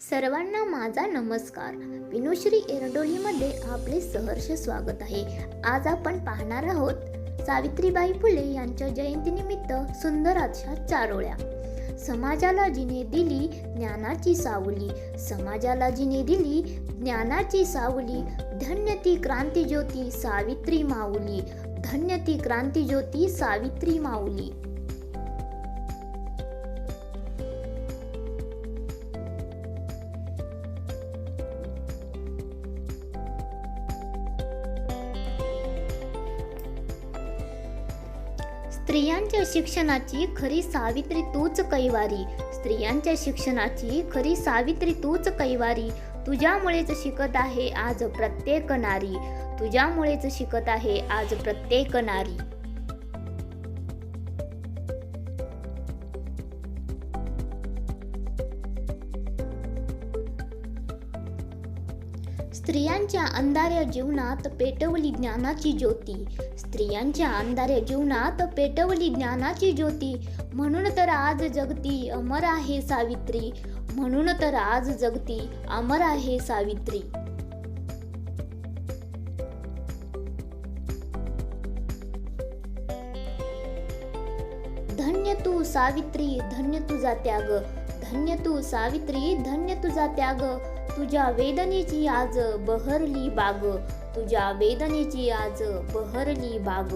सर्वांना माझा नमस्कार. विनुश्री एरडोलीमध्ये आपले सहर्ष स्वागत आहे. आज आपण पाहणार आहोत सावित्रीबाई फुले यांच्या जयंतीनिमित्त सुंदर अशा चारोळ्या. समाजाला जिने दिली ज्ञानाची सावली. समाजाला जिने दिली ज्ञानाची सावली. धन्य ती क्रांती ज्योती सावित्री माऊली. धन्य ती क्रांती ज्योती सावित्री माऊली. स्त्रियांच्या शिक्षणाची खरी सावित्री तूच कैवारी. स्त्रियांच्या शिक्षणाची खरी सावित्री तूच कैवारी. तुझ्यामुळेच शिकत आहे आज प्रत्येक नारी. तुझ्यामुळेच शिकत आहे आज प्रत्येक नारी. स्त्रियांच्या अंधाऱ्या जीवनात पेटवली ज्ञानाची ज्योती. स्त्रियांच्या अंधाऱ्या जीवनात पेटवली ज्ञानाची ज्योती. म्हणून तर आज जगती अमर आहे सावित्री. म्हणून तर आज जगती अमर आहे सावित्री. धन्य तू सावित्री धन्य तुझा त्याग. धन्य तू सावित्री धन्य तुझा त्याग. तुझ्या वेदनेची आज बहरली बाग. तुझ्या वेदनेची आज बहरली बाग.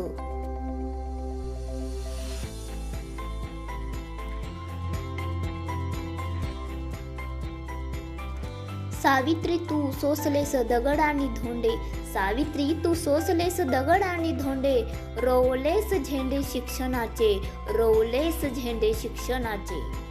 सावित्री तू सोसलेस दगड आणि धोंडे. सावित्री तू सोसलेस दगड आणि धोंडे. रोवलेस झेंडे शिक्षणाचे रोवलेस झेंडे शिक्षणाचे.